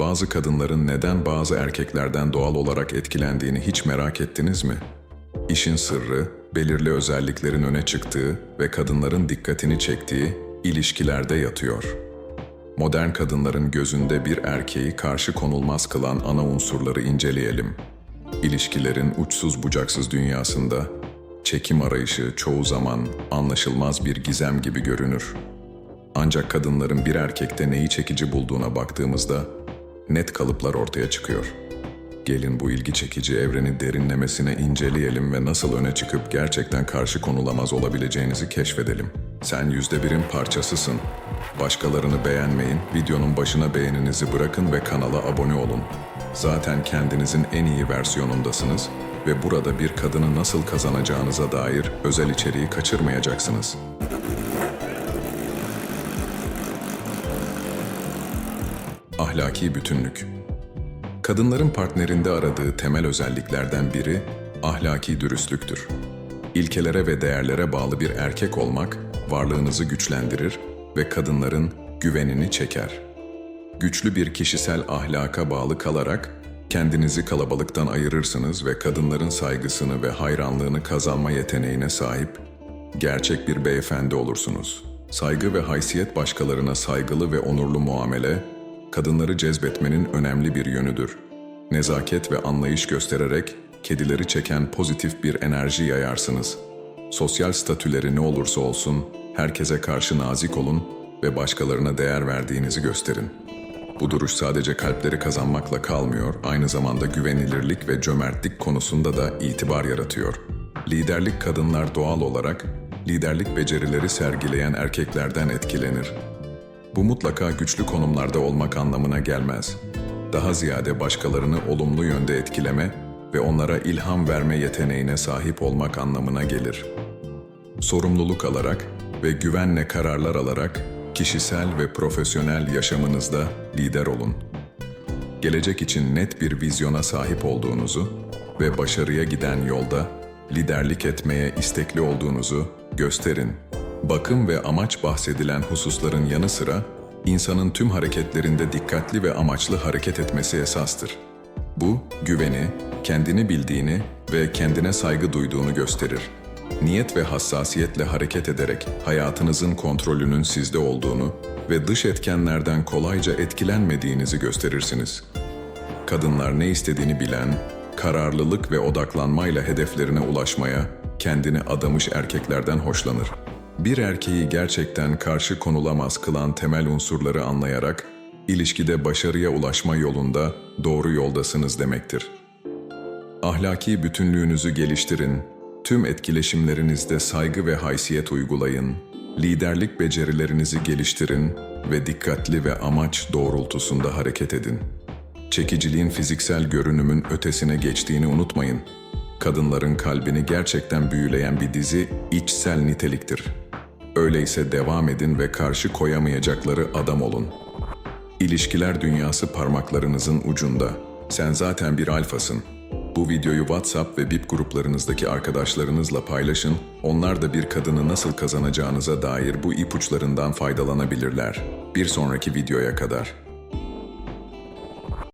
Bazı kadınların neden bazı erkeklerden doğal olarak etkilendiğini hiç merak ettiniz mi? İşin sırrı, belirli özelliklerin öne çıktığı ve kadınların dikkatini çektiği ilişkilerde yatıyor. Modern kadınların gözünde bir erkeği karşı konulmaz kılan ana unsurları inceleyelim. İlişkilerin uçsuz bucaksız dünyasında çekim arayışı çoğu zaman anlaşılmaz bir gizem gibi görünür. Ancak kadınların bir erkekte neyi çekici bulduğuna baktığımızda net kalıplar ortaya çıkıyor. Gelin bu ilgi çekici evreni derinlemesine inceleyelim ve nasıl öne çıkıp gerçekten karşı konulamaz olabileceğinizi keşfedelim. Sen yüzde birin parçasısın. Başkalarını beğenmeyin, videonun başına beğeninizi bırakın ve kanala abone olun. Zaten kendinizin en iyi versiyonundasınız ve burada bir kadını nasıl kazanacağınıza dair özel içeriği kaçırmayacaksınız. Ahlaki bütünlük Kadınların partnerinde aradığı temel özelliklerden biri ahlaki dürüstlüktür. İlkelere ve değerlere bağlı bir erkek olmak varlığınızı güçlendirir ve kadınların güvenini çeker. Güçlü bir kişisel ahlaka bağlı kalarak kendinizi kalabalıktan ayırırsınız ve kadınların saygısını ve hayranlığını kazanma yeteneğine sahip gerçek bir beyefendi olursunuz. Saygı ve haysiyet başkalarına saygılı ve onurlu muamele, kadınları cezbetmenin önemli bir yönüdür. Nezaket ve anlayış göstererek kedileri çeken pozitif bir enerji yayarsınız. Sosyal statüleri ne olursa olsun herkese karşı nazik olun ve başkalarına değer verdiğinizi gösterin. Bu duruş sadece kalpleri kazanmakla kalmıyor, aynı zamanda güvenilirlik ve cömertlik konusunda da itibar yaratıyor. Liderlik kadınlar doğal olarak liderlik becerileri sergileyen erkeklerden etkilenir. Bu mutlaka güçlü konumlarda olmak anlamına gelmez. Daha ziyade başkalarını olumlu yönde etkileme ve onlara ilham verme yeteneğine sahip olmak anlamına gelir. Sorumluluk alarak ve güvenle kararlar alarak kişisel ve profesyonel yaşamınızda lider olun. Gelecek için net bir vizyona sahip olduğunuzu ve başarıya giden yolda liderlik etmeye istekli olduğunuzu gösterin. Bakım ve amaç bahsedilen hususların yanı sıra insanın tüm hareketlerinde dikkatli ve amaçlı hareket etmesi esastır. Bu, güveni, kendini bildiğini ve kendine saygı duyduğunu gösterir. Niyet ve hassasiyetle hareket ederek hayatınızın kontrolünün sizde olduğunu ve dış etkenlerden kolayca etkilenmediğinizi gösterirsiniz. Kadınlar ne istediğini bilen, kararlılık ve odaklanmayla hedeflerine ulaşmaya kendini adamış erkeklerden hoşlanır. Bir erkeği gerçekten karşı konulamaz kılan temel unsurları anlayarak ilişkide başarıya ulaşma yolunda doğru yoldasınız demektir. Ahlaki bütünlüğünüzü geliştirin, tüm etkileşimlerinizde saygı ve haysiyet uygulayın, liderlik becerilerinizi geliştirin ve dikkatli ve amaç doğrultusunda hareket edin. Çekiciliğin fiziksel görünümün ötesine geçtiğini unutmayın. Kadınların kalbini gerçekten büyüleyen bir dizi içsel niteliktir. Öyleyse devam edin ve karşı koyamayacakları adam olun. İlişkiler dünyası parmaklarınızın ucunda. Sen zaten bir alfasın. Bu videoyu WhatsApp ve BIP gruplarınızdaki arkadaşlarınızla paylaşın. Onlar da bir kadını nasıl kazanacağınıza dair bu ipuçlarından faydalanabilirler. Bir sonraki videoya kadar.